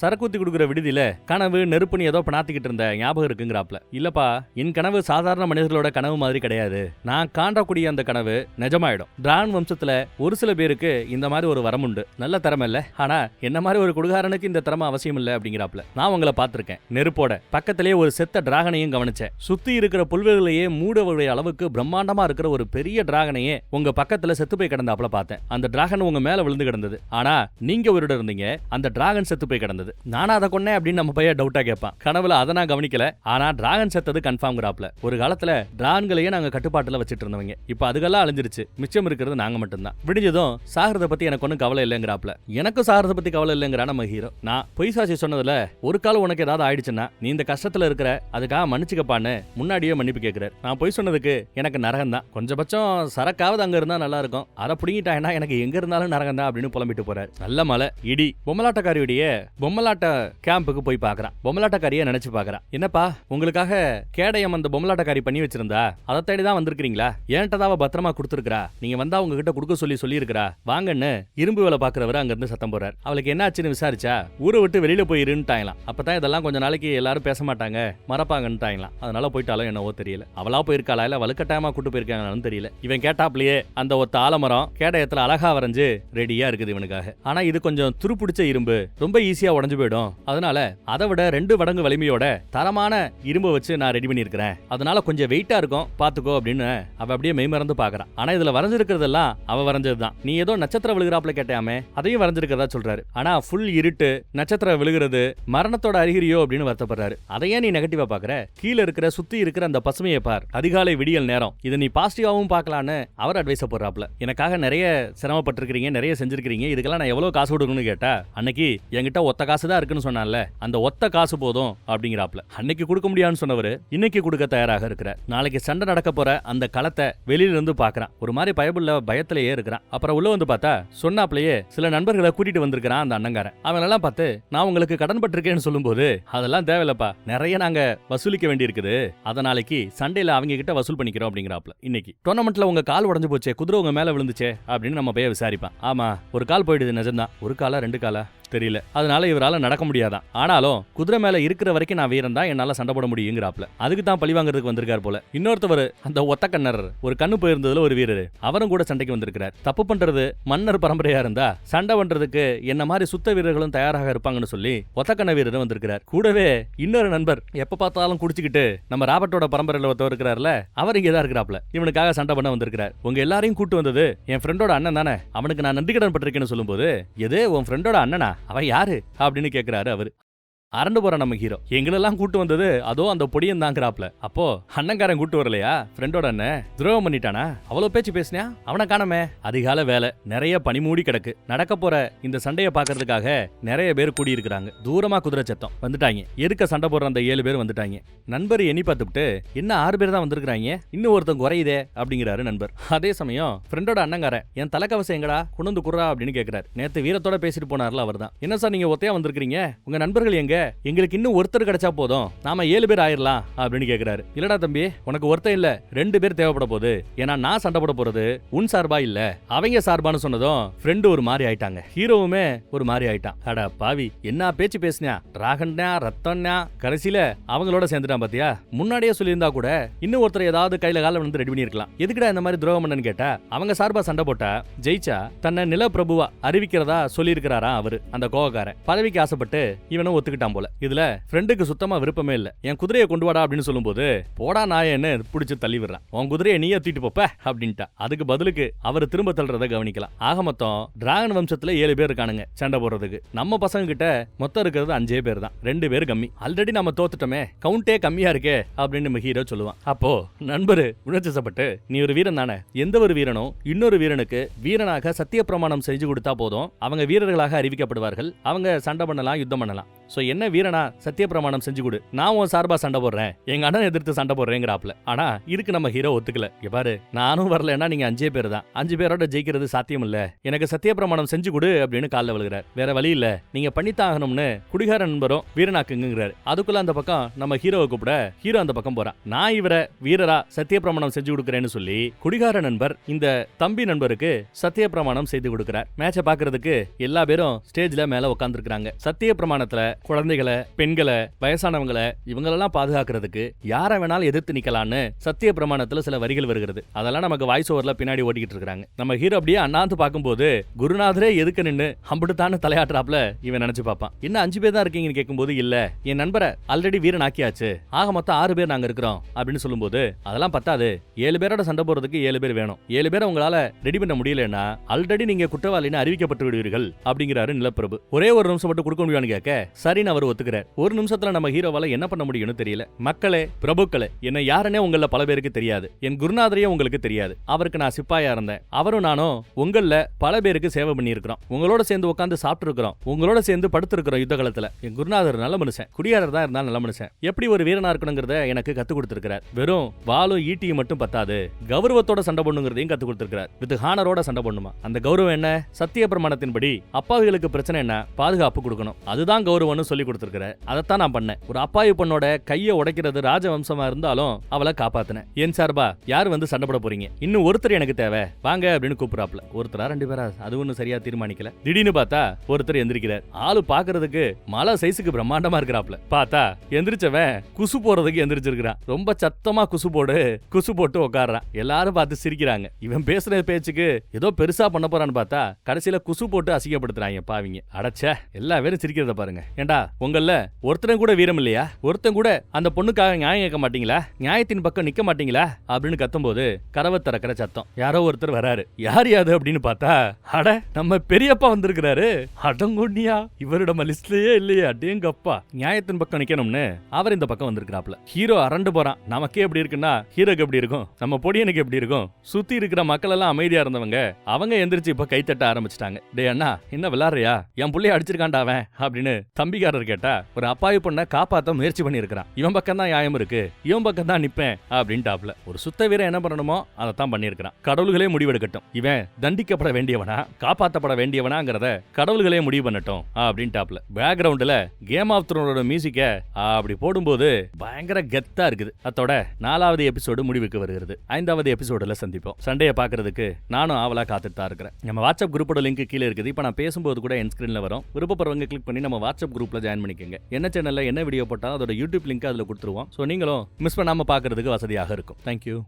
சரக்குத்தி கொடுக்குற விடுதியில கனவு நெருப்புன்னு ஏதோ பண்ணாத்திக்கிட்டு இருந்த ஞாபகம் இருக்குங்கிறாப்ல. இல்லப்பா என் கனவு சாதாரண மனிதர்களோட கனவு மாதிரி கிடையாது. நான் காண்டக்கூடிய அந்த கனவு நிஜமாயிடும். டிரான் வம்சத்துல ஒரு சில பேருக்கு இந்த மாதிரி ஒரு வரம் உண்டு. நல்ல திறமை இல்ல. ஆனா என்ன மாதிரி ஒரு குடுகாரனுக்கு இந்த திறமை அவசியம் இல்லை அப்படிங்கிறாப்ல. நான் உங்களை பார்த்திருக்கேன். நெருப்போட பக்கத்திலேயே ஒரு செத்த டிராகனையும் கவனிச்சேன். சுத்தி இருக்கிற புல்வெளிகளையே மூடவுடைய அளவுக்கு பிரம்மாண்டமா இருக்கிற ஒரு பெரிய டிராகனையே உங்க பக்கத்துல செத்து போய் கிடந்தாப்புல பார்த்தேன். அந்த டிராகன் உங்க மேல விழுந்து கிடந்தது. ஆனா நீங்க ஒரு இருந்தீங்க. அந்த டிராகன் செத்து போய் கிடந்தது. நானா அதை கொன்னேன் அப்படின்னு நம்ம பையன் டவுட்டா கேட்பான். கனவுல அதை நான் கவனிக்கல. ஆனா டிராகன் செத்தது கன்ஃபார்ம் கிராப்ல ஒரு காலத்துல டிராகன்களையே நாங்க கட்டுப்பாட்டுல வச்சிட்டு இருந்தவங்க. இப்ப அதுக்கெல்லாம் அழிஞ்சிருச்சு. மிச்சம் இருக்கிறது நாங்க மட்டும்தான். விடிஞ்சதும் சாகிறத பத்தி எனக்கு ஒன்றும் கவலை இல்லைங்கிறாப்ல. எனக்கும் சாகிறத பத்தி கவலை இல்லைங்கிறா நம்ம ஹீரோ நான் பொய் சாட்சி சொன்னதுல ஒரு காலம் உனக்கு ஏதாவது ஆயிடுச்சுன்னா நீ இந்த கஷ்டத்துல இருக்கிற அதுக்காக மன்னிச்சுக்கப்பான்னு முன்னாடியே மன்னிப்பு கேட்கிறார் நான் பொய் சொன்னதுக்கு எனக்கு நரகம் தான். கொஞ்சபட்சம் சரக்காவது அங்க இருந்தா நல்லா இருக்கும். அதை பிடிங்கிட்டாங்கன்னா எனக்கு எங்க இருந்தாலும் நரகம் தான் அப்படின்னு புலம்பிட்டு போறாரு. நல்ல மலை இடி. பொம்மலாட்டக்காரியுடைய பொம்மலாட்ட கேம்புக்கு போய் பார்க்கறான் பொம்மலாட்டக்காரியே நினைச்சு பாக்குறான். என்னப்பா உங்களுக்காக கேடயம் அந்த பொம்மலாட்டக்காரி பண்ணி வச்சிருந்தா? அதை தேடி தான் வந்திருக்கீங்களா ஏன்ட்டதாவ பத்திரமா கொடுத்துருக்கா நீங்க வந்தா உங்ககிட்ட கொடுக்க சொல்லி சொல்லியிருக்கா வாங்கன்னு இரும்பு வேலை பாக்குறவர் அங்க இருந்து சத்தம் போறாரு அவளுக்கு என்ன ஆச்சுன்னு விசாரிச்சா ஊரை விட்டு வெளியில போய் இருந்துட்டாங்களாம் அப்பதான் இதெல்லாம் கொஞ்ச நாளைக்கு எல்லாரும் பேச மாட்டாங்க மறப்பாங்கன்னுட்டாங்களாம் அதனால போயிட்டாலும் என்னவோ தெரியல. அவளா போயிருக்காளா இல்ல வலுக்கட்டாயமா கூட்டு போயிருக்காங்கன்னு தெரியல. இவன் கேட்டாப்லயே அந்த ஒத்த ஆலமரம் கேடயத்துல அழகா வரைஞ்சு ரெடியா இருக்குது இவனுக்காக. ஆனா இது கொஞ்சம் துருப்பிடிச்ச இரும்பு ரொம்ப ரொம்ப ஈஸியா உடஞ்சு போயிடும். அதனால அதை விட ரெண்டு மடங்கு வலிமையோட தரமான இரும்பை வச்சு நான் ரெடி பண்ணியிருக்கிறேன். அதனால கொஞ்சம் வெயிட்டா இருக்கும். பாத்துக்கோ அப்படின்னு அவ அப்படியே மெய்மறந்து பாக்குறான் ஆனா இதுல வரைஞ்சிருக்கிறதெல்லாம் அவ வரைஞ்சதுதான். நீ ஏதோ நட்சத்திரம் விழுகிறாப்ல கேட்டாமே அதையும் வரைஞ்சிருக்கிறதா சொல்றாரு. ஆனா ஃபுல் இருட்டு நட்சத்திரம் விழுகிறது மரணத்தோட அறிகுறியோ அப்படின்னு வருத்தப்படுறாரு. அதையே நீ நெகட்டிவா பாக்குற கீழே இருக்கிற சுத்தி இருக்கிற அந்த பசுமையை பார். அதிகாலை விடியல் நேரம். இதை நீ பாசிட்டிவாவும் பார்க்கலான்னு அவர் அட்வைஸ் போடுறாப்ல எனக்காக நிறைய சிரமப்பட்டிருக்கிறீங்க நிறைய செஞ்சிருக்கிறீங்க. இதுக்கெல்லாம் நான் எவ்வளவு காசு கொடுக்கணும்னு கேட்டா அன்னைக்கு என்கிட்ட ஒத்த காசு தான் இருக்குன்னு சொன்னான்ல அந்த ஒத்த காசு போதும் அப்படிங்கிறாப்ல. அன்னைக்கு கொடுக்க முடியாதுன்னு சொன்னவர் இன்னைக்கு கொடுக்க தயாராக இருக்கிறார். நாளைக்கு சண்டை நடக்க போற அந்த களத்தை வெளியில இருந்து பாக்குறான். ஒரு மாதிரி பயபுள்ள பயத்திலேயே இருக்கிறான். அப்புறம் உள்ள வந்து பார்த்தா சொன்னாப்லயே சில நண்பர்களை கூட்டிட்டு வந்திருக்கிறான் அந்த அண்ணங்காரன். அவனெல்லாம் பார்த்து நான் உங்களுக்கு கடன் பட்டிருக்கேன்னு சொல்லும்போது அதெல்லாம் தேவையில்லப்பா. நிறைய நாங்க வசூலிக்க வேண்டியிருக்குது. அதை நாளைக்கு சண்டையில அவங்க கிட்ட வசூல் பண்ணிக்கிறோம் அப்படிங்கிறாப்ல. இன்னைக்கு டோர்னமெண்ட்ல உங்க கால் உடஞ்சு போச்சே குதிரை உங்க மேல விழுந்துச்சே அப்படின்னு நம்ம போய் விசாரிப்பான். ஆமா ஒரு கால் போயிடுது நிஜம்தான். ஒரு காலா ரெண்டு காலா? தெரியல. அதனால இவரால் நடக்க முடியாதான் ஆனாலும் குதிரை மேல இருக்கிற வரைக்கும் நான் வீரன் தான் என்னால சண்டை போட முடியுங்கிறாப்ல அதுக்கு தான் பழி வாங்குறதுக்கு வந்திருக்கார் போல. இன்னொருத்தவர் அந்த ஒத்த கண்ணர் ஒரு கண்ணு போயிருந்ததுல ஒரு வீரர். அவரும் கூட சண்டைக்கு வந்திருக்கிறார். தப்பு பண்றது மன்னர் பரம்பரையா இருந்தா சண்டை பண்றதுக்கு என்ன மாதிரி சுத்த வீரர்களும் தயாராக இருப்பாங்கன்னு சொல்லி ஒத்தக்கண்ண வீரர் வந்திருக்கிறார். கூடவே இன்னொரு நண்பர் எப்ப பார்த்தாலும் குடிச்சுக்கிட்டு நம்ம ராபர்ட்டோட பரம்பரையில் ஒருத்தவர் இருக்கிறார்ல அவர் இங்கே தான் இருக்கிறாப்ல இவனுக்காக சண்டை பண்ண வந்திருக்கிறார். உங்க எல்லாரையும் கூட்டு வந்தது என் ஃப்ரெண்டோட அண்ணன் தானே. அவனுக்கு நான் நன்றி கடன் பட்டிருக்கேன்னு சொல்லும்போது எது உன் ஃப்ரெண்டோட அண்ணனா? அவன் யாரு? அப்படின்னு கேட்குறாரு அவரு. அரண்டு போற நம்ம ஹீரோ எங்களெல்லாம் கூட்டு வந்தது அதோ அந்த பொடியன் தாங்கிறாப்ல அப்போ அண்ணங்காரன் கூட்டு வரலையா? ஃப்ரெண்டோட அண்ணன் துரோகம் பண்ணிட்டானா? அவ்வளவு பேச்சு பேசினியா? அவனை காணமே. அதிகால வேலை. நிறைய பனி மூடி கிடக்கு. நடக்க போற இந்த சண்டையை பாக்குறதுக்காக நிறைய பேர் கூடியிருக்கிறாங்க. தூரமா குதிரை சத்தம். வந்துட்டாங்க. எதுக்க சண்டை போடுற அந்த ஏழு பேர் வந்துட்டாங்க. நண்பர் எண்ணி பார்த்துட்டு என்ன ஆறு பேர் தான் வந்திருக்கிறாங்க? இன்னும் ஒருத்தன் குறையுதே அப்படிங்கிறாரு நண்பர். அதே சமயம் ஃப்ரெண்டோட அண்ணங்காரன் என் தலைக்கவசம் எங்கடா? கொண்டு வந்து குறா அப்படின்னு கேக்குறாரு. நேற்று வீரத்தோட பேசிட்டு போனார்ல அவர்தான். என்ன சார் நீங்க ஒத்தையா வந்திருக்கீங்க உங்க நண்பர்கள் எங்க? எங்களுக்கு இன்னும் ஒருத்தர் கிடைச்சா போதும். நாம ஏழு பேர் ஆயிரலாம் அப்படின்னு கேக்குறாரு. இல்லடா தம்பி உனக்கு ஒருத்தன் இல்ல ரெண்டு பேர் தேவைப்பட போகுது. ஏன்னா நான் சண்டை போட போறது உன் சார்பா இல்ல? அவங்க சார்பான்னு சொன்னதும் ஃப்ரெண்டு ஒரு மாதிரி ஆயிட்டாங்க. ஹீரோவுமே ஒரு மாதிரி ஆயிட்டான். அட பாவி என்ன பேச்சு பேசினியா? ராகன்யா ரத்தன்யா கடைசியில அவங்களோட சேர்ந்துட்டான் பாத்தியா? முன்னாடியே சொல்லியிருந்தா கூட இன்னும் ஒருத்தர் ஏதாவது கையில கால வந்து ரெடி பண்ணிருக்கலாம் எதுக்குடா இந்த மாதிரி துரோகம் பண்ணன்னு கேட்டா அவங்க சார்பா சண்டை போட்டா ஜெயிச்சா தன்னை நிலப்பிரபுவா அறிவிக்கிறதா சொல்லியிருக்கிறாரா அவரு அந்த கோவக்காரன். பதவிக்கு ஆசைப்பட்டு இவனும் ஒத்துக்கிட்டான் போல. இதுல ஃப்ரெண்டுக்கு சுத்தமா விருப்பமே இல்ல. என் குதிரையை கொண்டு வாடா அப்படின்னு சொல்லும்போது போடா நாயன்னு பிடிச்சு தள்ளி விடுறான். உன் குதிரையை நீயே தூக்கிட்டு போப்ப அப்படின்ட்டா. அதுக்கு பதிலுக்கு அவர் திரும்ப தள்ளுறத கவனிக்கலாம். ஆக மொத்தம் டிராகன் வம்சத்துல ஏழு பேர் இருக்கானுங்க சண்டை போடுறதுக்கு. நம்ம பசங்க கிட்ட மொத்தம் இருக்கிறது அஞ்சே பேர் தான். ரெண்டு பேர் கம்மி. ஆல்ரெடி நம்ம தோத்துட்டோமே. கவுண்டே கம்மியா இருக்கே அப்படின்னு நம்ம ஹீரோ சொல்லுவான். அப்போ நண்பரு உணர்ச்சிசப்பட்டு நீ ஒரு வீரன் தானே. எந்த ஒரு வீரனும் இன்னொரு வீரனுக்கு வீரனாக சத்திய பிரமாணம் செஞ்சு கொடுத்தா போதும். அவங்க வீரர்களாக அறிவிக்கப்படுவார்கள். அவங்க சண்டை பண்ணலாம் யுத்தம் பண்ணலாம். சோ என்ன வீரனா? சத்திய பிரமாணம் செஞ்சு கொடு. நான் உன் சார்பா சண்டை போடுறேன். எங்க அண்ணன் எதிர்த்து சண்டை போடுறேங்கிறாப்ல ஆனா இதுக்கு நம்ம ஹீரோ ஒத்துக்கல. பாரு நானும் வரலன்னா நீங்க அஞ்சே பேர் தான். அஞ்சு பேரோட ஜெயிக்கிறது சாத்தியம் இல்ல எனக்கு சத்திய பிரமாணம் செஞ்சு கொடு அப்படின்னு காலில் விழுகிறார். வேற வழி இல்ல. நீங்க பண்ணித்தாகணும்னு குடிகார நண்பரும் வீரனாக்குங்கிறாரு அதுக்குள்ள அந்த பக்கம் நம்ம ஹீரோவை கூப்பிட ஹீரோ அந்த பக்கம் போறான். நான் இவரை வீரரா சத்திய பிரமாணம் செஞ்சு கொடுக்குறேன்னு சொல்லி குடிகார நண்பர் இந்த தம்பி நண்பருக்கு சத்திய பிரமாணம் செய்து கொடுக்கிறார். மேட்சை பாக்குறதுக்கு எல்லா பேரும் ஸ்டேஜ்ல மேல உட்காந்துருக்காங்க சத்திய பிரமாணத்துல குழந்தைகளை பெண்களை வயசானவங்களை இவங்களெல்லாம் பாதுகாக்கிறதுக்கு யாரை வேணாலும் எதிர்த்து நிக்கலாம்னு சத்திய பிரமாணத்துல சில வரிகள் வருகிறது. அதெல்லாம் நமக்கு வாய்ஸ் ஓவர்ல பின்னாடி ஓட்டிக்கிட்டு இருக்காங்க. நம்ம ஹீரோ அப்படியே அண்ணாந்து பார்க்கும்போது குருநாதரே எதுக்கு நின்று அம்பிடுத்தான்னு தலையாட்டுறாப்ல இவன் நினைச்சு பார்ப்பான். இன்னும் அஞ்சு பேர் தான் இருக்கீங்கன்னு கேட்கும்போது இல்ல என் நண்பரை ஆல்ரெடி வீரன் ஆக்கியாச்சு. ஆக மொத்தம் ஆறு பேர் நாங்க இருக்கிறோம். அப்படின்னு சொல்லும்போது அதெல்லாம் பத்தாது. ஏழு பேரோட சண்டை போறதுக்கு ஏழு பேர் வேணும். ஏழு பேரை உங்களால ரெடி பண்ண முடியலன்னா ஆல்ரெடி நீங்க குற்றவாளின்னு அறிவிக்கப்பட்டு விடுவீர்கள் அப்படிங்கிறாரு நிலப்பிரபு. ஒரே ஒரு நிமிஷம் மட்டும் கொடுக்க முடியும்னு கேட்க சரி அப்படின்னு அவர் ஒத்துக்கிறார். ஒரு நிமிஷத்துல நம்ம ஹீரோவால என்ன பண்ண முடியும்னு தெரியல. மக்களே பிரபுக்களே என்ன யாருன்னே உங்கள பல பேருக்கு தெரியாது. என் குருநாதரையே உங்களுக்கு தெரியாது. அவருக்கு நான் சிப்பாயா இருந்தேன். அவரும் நானும் உங்கள பல பேருக்கு சேவை பண்ணியிருக்கிறோம். உங்களோட சேர்ந்து உட்காந்து சாப்பிட்டு இருக்கிறோம் உங்களோட சேர்ந்து படுத்திருக்கிறோம் யுத்த காலத்துல. என் குருநாதர் நல்ல மனுஷன். குடியாரர் தான் இருந்தாலும் நல்ல மனுஷன். எப்படி ஒரு வீரனா இருக்கணுங்கிறத எனக்கு கத்து கொடுத்திருக்கிறார். வெறும் வாலும் ஈட்டியும் மட்டும் பத்தாது. கௌரவத்தோட சண்டை பண்ணுங்கிறதையும் கத்து கொடுத்திருக்கிறார். வித் ஹானரோட சண்டை பண்ணுமா அந்த கௌரவம் என்ன? சத்திய பிரமாணத்தின்படி அப்பாவிகளுக்கு பிரச்சனை என்ன? பாதுகாப்பு கொடுக்கணும். அதுதான் கௌரவம்னு சொல்லி கொடுத்திருக்கிறார் அதைத்தான் நான் பண்ணேன். ஒரு அப்பாவி பொண்ணோட கையை உடைக்கிறது ராஜவம்சமா இருந்தாலும் அவளை காப்பாத்தினேன். என் சார்பா யார் வந்து சண்டை போட போறீங்க? இன்னும் ஒருத்தர் எனக்கு தேவை. வாங்க அப்படின்னு கூப்பிடுறாப்ல ஒருத்தரா ரெண்டு பேரா? அது ஒன்றும் சரியா தீர்மானிக்கல. திடீர்னு பார்த்தா ஒருத்தர் எந்திரிக்கிறார். ஆளு பாக்குறதுக்கு மலை சைஸுக்கு பிரம்மாண்டமா இருக்கிறாப்ல பார்த்தா எந்திரிச்சவன் குசு போறதுக்கு எந்திரிச்சிருக்கிறான். ரொம்ப சத்தமா குசு போடு குசு போட்டு உட்காடுறான் எல்லாரும் பார்த்து சிரிக்கிறாங்க. இவன் பேசுற பேச்சுக்கு ஏதோ பெருசா பண்ண போறான்னு பார்த்தா கடைசியில குசு போட்டு அசிங்கப்படுத்துறாங்க பாவிங்க. அடச்சே எல்லா பேரும் சிரிக்கிறத பாருங்க. ஏண்டா உங்கள ஒருத்தன் கூட வீரம் இல்லையா? ஒருத்தன் கூட அந்த பொண்ணுக்காக நியாயம் கேட்க மாட்டீங்களா? நியாயத்தின் பக்கம் நிக்க மாட்டீங்களா? அப்படின்னு கத்தும்போது கதவை திறக்கிற சத்தம். யாரோ ஒருத்தர் வராரு. யார் யாது அப்படின்னு பார்த்தா அட நம்ம பெரியப்பா வந்திருக்கிறாரு. அடங்குண்ணியா இவர் நம்ம லிஸ்ட்லயே இல்லையே. அடேங்கப்பா. நியாயத்தின் பக்கம் நிக்கணும்னு அவர் இந்த பக்கம் வந்திருக்கிறாப்ல ஹீரோ அரண்டு போறான். நமக்கே எப்படி இருக்குன்னா ஹீரோக்கு எப்படி இருக்கும்? நம்ம பொடியனுக்கு எப்படி இருக்கும்? சுத்தி இருக்கிற மக்கள் எல்லாம் அமைதியா இருந்தவங்க அவங்க எந்திரிச்சு இப்ப கைத்தட்ட ஆரம்பிச்சிட்டாங்க. டே அண்ணா என்ன விளாடுறியா? என் புள்ளைய அடிச்சிருக்கான்டா அவன் அப்படின்னு தம்பிக்காரர் கேட்டா ஒரு அப்பாவி பொண்ணை காப்பாத்த முயற்சி பண்ணியிருக்கிறான். இவன் பக்கம் தான் நியாயம் இருக்கு. இவன் பக்கம் தான் நிப்பேன் அப்படின்ட்டாப்ல. ஒரு சுத்த வீரன் என்ன பண்ணணுமோ அதை தான் பண்ணியிருக்கிறான். கடவுள்களே முடிவெடுக்கட்டும். இவன் தண்டிக்கப்பட வேண்டியவனா காப்பாத்தப்பட வேண்டியவனாங்கிறத கடவுள்களே முடிவு பண்ணட்டும் அப்படின்ட்டாப்ல. பேக்ரவுண்ட்ல கேம் ஆஃப் த்ரோனோட மியூசிக்க அப்படி போடும்போது பயங்கர கெத்தா இருக்குது. அத்தோட நாலாவது எபிசோடு முடிவுக்கு வருகிறது. ஐந்தாவது எபிசோடுல சந்திப்போம். சண்டையை பாக்குறதுக்கு நானும் ஆவலா காத்துட்டு தான் இருக்கிறேன். நம்ம வாட்ஸ்அப் குரூப்போட லிங்க் கீழே இருக்குது. இப்போ நான் பேசும்போது கூட என் ஸ்கிரீன்ல வரும். விருப்பப்படுறவங்க கிளிக் பண்ணி நம்ம வாட்ஸ்அப் குரூப்ல ஜாயின் பண்ணிக்கோங்க. என்ன சேனலில் என்ன வீடியோ போட்டால் அதோட யூடியூப் லிங்க் அதில் கொடுத்துருவோம். ஸோ நீங்களும் மிஸ் பண்ணாமல் பார்க்குறதுக்கு வசதியாக இருக்கும். தேங்க்யூ